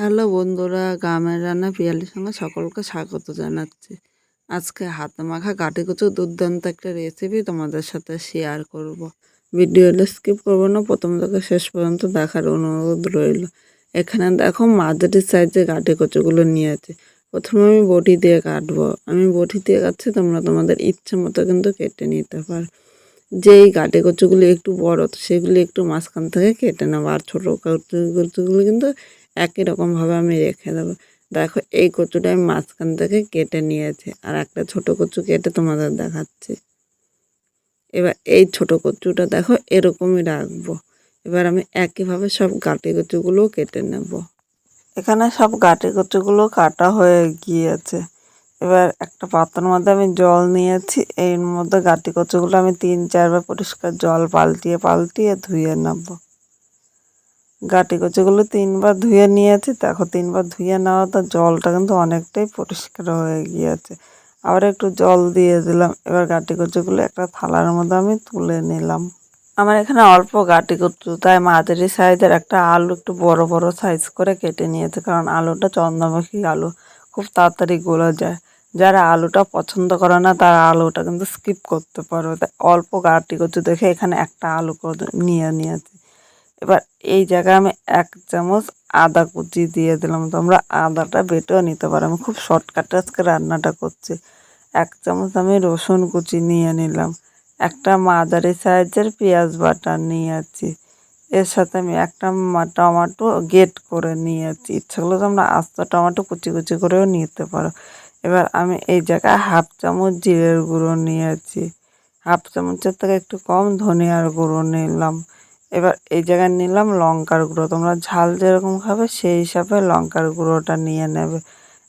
Hello বন্ধুরা, গ্রামের রান্না পিয়ালির সঙ্গে সকলকে স্বাগত জানাচ্ছি। আজকে হাতে মাখা কাটি কুচু দুর্দান্ত একটা রেসিপি তোমাদের সাথে শেয়ার করব। ভিডিওটা স্কিপ করব না, প্রথম থেকে শেষ পর্যন্ত দেখার অনুরোধ রইল। এখানে দেখো মাঝারি সাইজে কাটি কচুগুলো নিয়েছে। প্রথমে আমি বটি দিয়ে কাটবো। আমি বটি দিয়ে কাটছি, তোমরা তোমাদের ইচ্ছে মতো কিন্তু কেটে নিতে পারো। যেই গাটে কচুগুলি একটু বড় সেগুলি একটু মাঝখান থেকে কেটে নেব আর ছোটো কচুগুলি কিন্তু একই রকমভাবে আমি রেখে দেবো। দেখো, এই কচুটা আমি মাঝখান থেকে কেটে নিয়েছি আর একটা ছোট কচু কেটে তোমাদের দেখাচ্ছি। এবার এই ছোট কচুটা দেখো, এরকমই রাখব। এবার আমি একইভাবে সব গাটি কচুগুলোও কেটে নেব। এখানে সব গাটি কচুগুলো কাটা হয়ে গিয়েছে। এবার একটা পাত্রের মধ্যে আমি জল নিয়েছি। এর মধ্যে গাটি কচুগুলো আমি তিন চারবার পরিষ্কার জল পাল্টিয়ে পাল্টিয়ে ধুয়ে নেব। গাটি কচুগুলো তিনবার ধুয়ে নিয়েছি। দেখো, তিনবার ধুয়ে নেওয়া তো জলটা কিন্তু অনেকটাই পরিষ্কার হয়ে গিয়েছে। আবার একটু জল দিয়ে দিলাম। এবার গাটি কচুগুলো একটা থালার মধ্যে আমি তুলে নিলাম। আমার এখানে অল্প গাটি কচু তাই মাঝারি সাইজের একটা আলু একটু বড় বড় সাইজ করে কেটে নিয়েছে। কারণ আলুটা চন্দ্রমুখী আলু, খুব তাড়াতাড়ি গলে যায়। যারা আলুটা পছন্দ করে না, তারা আলুটা কিন্তু স্কিপ করতে পারবে। তাই অল্প গাটি কচু দেখে এখানে একটা আলু নিয়ে নিয়েছি। এবার এই জায়গায় আমি এক চামচ আদা কুচি দিয়ে দিলাম। তোমরা আদাটা বেটেও নিতে পারো। আমি খুব শর্টকাটে আজকে রান্নাটা করছি। এক চামচ আমি রসুন কুচি নিয়ে নিলাম। একটা মাদারি সাইজের পেঁয়াজ বাটা নিয়েছি। এর সাথে আমি একটা টমাটো গেট করে নিয়েছি। ইচ্ছা করলে তোমরা আস্ত টমাটো কুচি কুচি করেও নিতে পারো। এবার আমি এই জায়গায় হাফ চামচ জিরের গুঁড়ো নিয়েছি। হাফ চামচের থেকে একটু কম ধনিয়ার গুঁড়ো নিলাম। এবার এই জায়গায় নিলাম লঙ্কার গুঁড়ো। তোমরা ঝাল যেরকম খাবে সেই হিসাবে লঙ্কার গুঁড়োটা নিয়ে নেবে।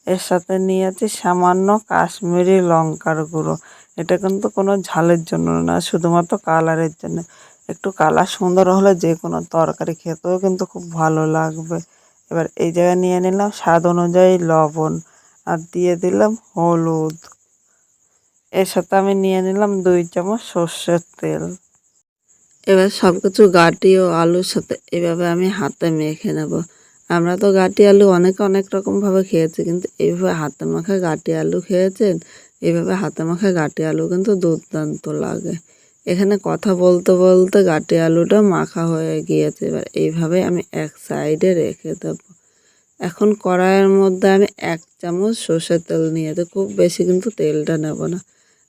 এর সাথে নিয়ে নিয়েছি সামান্য কাশ্মীরি লঙ্কার গুঁড়ো। এটা কিন্তু কোনো ঝালের জন্য না, শুধুমাত্র কালারের জন্য। একটু কালার সুন্দর হলে যে কোনো তরকারি খেতেও কিন্তু খুব ভালো লাগবে। এবার এই জায়গায় নিয়ে নিলাম স্বাদ অনুযায়ী লবণ আর দিয়ে দিলাম হলুদ। এর সাথে আমি নিয়ে নিলাম দুই চামচ সর্ষের তেল। এবার সব কিছু গাটি ও আলুর সাথে এভাবে আমি হাতে মেখে নেব। আমরা তো গাটি আলু অনেক অনেক রকমভাবে খেয়েছি, কিন্তু এইভাবে হাতে মাখা গাটি আলু খেয়েছেন এইভাবে হাতে মাখা গাটি আলু কিন্তু দুর্দান্ত লাগে। এখানে কথা বলতে বলতে গাটি আলুটা মাখা হয়ে গিয়েছে, এবার এইভাবে আমি এক সাইডে রেখে দেব। এখন কড়াইয়ের মধ্যে আমি এক চামচ সর্ষের তেল নিয়েছি খুব বেশি কিন্তু তেলটা নেব না।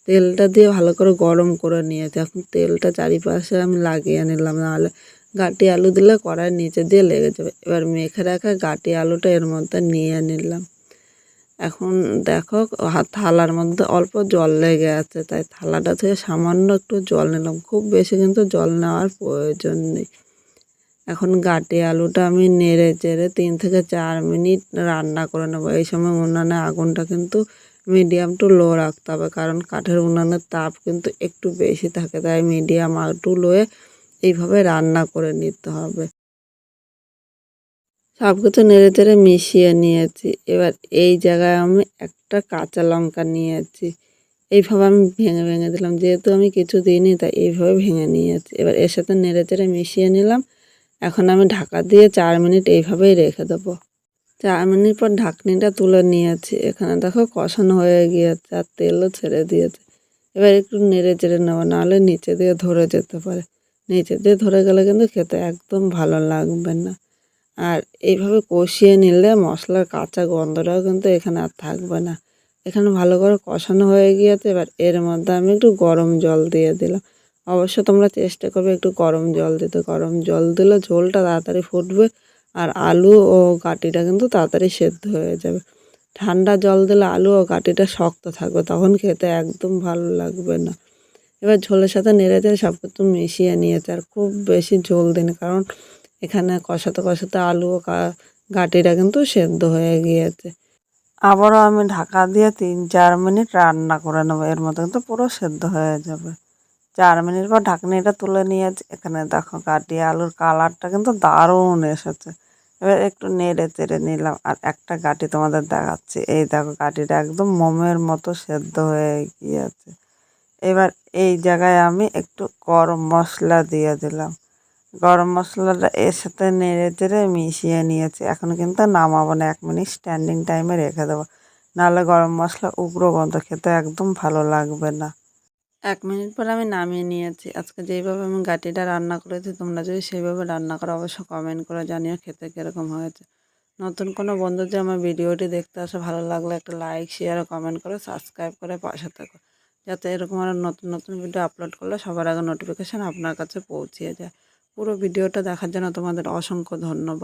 তেলটা দিয়ে ভালো করে গরম করে নিয়েছি এখন তেলটা চারিপাশে আমি লাগিয়ে নিলাম, নাহলে গাটি আলু দিলে কড়াইয়ের নিচে দিয়ে লেগে যাবে। এবার মেখে রাখা গাটি আলুটা এর মধ্যে নিয়ে নিলাম। এখন দেখো থালার মধ্যে অল্প জল লেগে আছে, তাই থালাটা থেকে সামান্য একটু জল নিলাম। খুব বেশি কিন্তু জল নেওয়ার প্রয়োজন নেই। এখন গাটি আলুটা আমি নেড়ে চেড়ে তিন থেকে চার মিনিট রান্না করে নেব। এই সময় উনানে আগুনটা কিন্তু মিডিয়াম টু লো রাখতে হবে, কারণ কাঠের উনানের তাপ কিন্তু একটু বেশি থাকে, তাই মিডিয়াম আর টু লোয়ে এইভাবে রান্না করে নিতে হবে। সব কিছু নেড়ে চেড়ে মিশিয়ে নিয়েছি, এবার এই জায়গায় আমি একটা কাঁচা লঙ্কা নিয়েছি, এইভাবে আমি ভেঙে ভেঙে দিলাম, যেহেতু আমি কিছু দিইনি, তাই এইভাবে ভেঙে নিয়েছি, এবার এর সাথে নেড়ে চেড়ে মিশিয়ে নিলাম, এখন আমি ঢাকা দিয়ে চার মিনিট এইভাবেই রেখে দেবো। চার মিনিট পর ঢাকনিটা তুলে নিয়েছি। এখানে দেখো কষানো হয়ে গিয়েছে আর তেলও ছেড়ে দিয়েছে। এবার একটু নেড়ে চেড়ে নেব, নাহলে নিচে দিয়ে ধরে যেতে পারে। নিচে দিয়ে ধরে গেলে কিন্তু খেতে একদম ভালো লাগবে না। আর এইভাবে কষিয়ে নিলে মশলার কাঁচা গন্ধটাও কিন্তু এখানে আর থাকবে না। এখানে ভালো করে কষানো হয়ে গিয়েছে, এবার এর মধ্যে আমি একটু গরম জল দিয়ে দিলাম। অবশ্য তোমরা চেষ্টা করবে একটু গরম জল দিতে। গরম জল দিলে ঝোলটা তাড়াতাড়ি ফুটবে আর আলু ও কাটিটা কিন্তু তাড়াতাড়ি সেদ্ধ হয়ে যাবে। ঠান্ডা জল দিলে আলু ও কাটিটা শক্ত থাকবে, তখন খেতে একদম ভালো লাগবে না। এবার ঝোলের সাথে নেড়ে দিয়ে সব কিছু মিশিয়ে নিয়েছে, আর খুব বেশি ঝোল দিন কারণ এখানে কষাতে কষাতে আলু ও গাটিটা কিন্তু সেদ্ধ হয়ে গিয়েছে। আবারও আমি ঢাকা দিয়ে তিন চার মিনিট রান্না করে নেব, এর মধ্যে কিন্তু পুরো সেদ্ধ হয়ে যাবে। চার মিনিট পর ঢাকনিটা তুলে নিয়েছি, এখানে দেখো কাটি আলুর কালারটা কিন্তু দারুণ এসেছে। এবার একটু নেড়ে চেড়ে নিলাম। আর একটা গাটি তোমাদের দেখাচ্ছি। এই দেখো, গাটিটা একদম মোমের মতো সেদ্ধ হয়ে গিয়েছে। এবার এই জায়গায় আমি একটু গরম মশলা দিয়ে দিলাম। গরম মশলাটা এর সাথে নেড়ে চেড়ে মিশিয়ে নিয়েছি। এখন কিন্তু নামাবো না, এক মিনিট স্ট্যান্ডিং টাইমে রেখে দেবো। নাহলে গরম মশলা উগ্র গন্ধ খেতে একদম ভালো লাগবে না। এক মিনিট পর আমি নামিয়ে নিয়েছি। আজকে যেইভাবে আমি গাটিটা রান্না করেছি, তোমরা যদি সেইভাবে রান্না করো অবশ্যই কমেন্ট করে জানিও খেতে কীরকম হয়েছে। নতুন কোনো বন্ধু যে আমার ভিডিওটি দেখতে আসে, ভালো লাগলে একটা লাইক শেয়ার কমেন্ট করে সাবস্ক্রাইব করে পাশে থাকো। যাতে এরকম আরও নতুন নতুন ভিডিও আপলোড করলে সবার আগে নোটিফিকেশান আপনার কাছে পৌঁছিয়ে যায়। পুরো ভিডিওটা দেখার জন্য তোমাদের অসংখ্য ধন্যবাদ।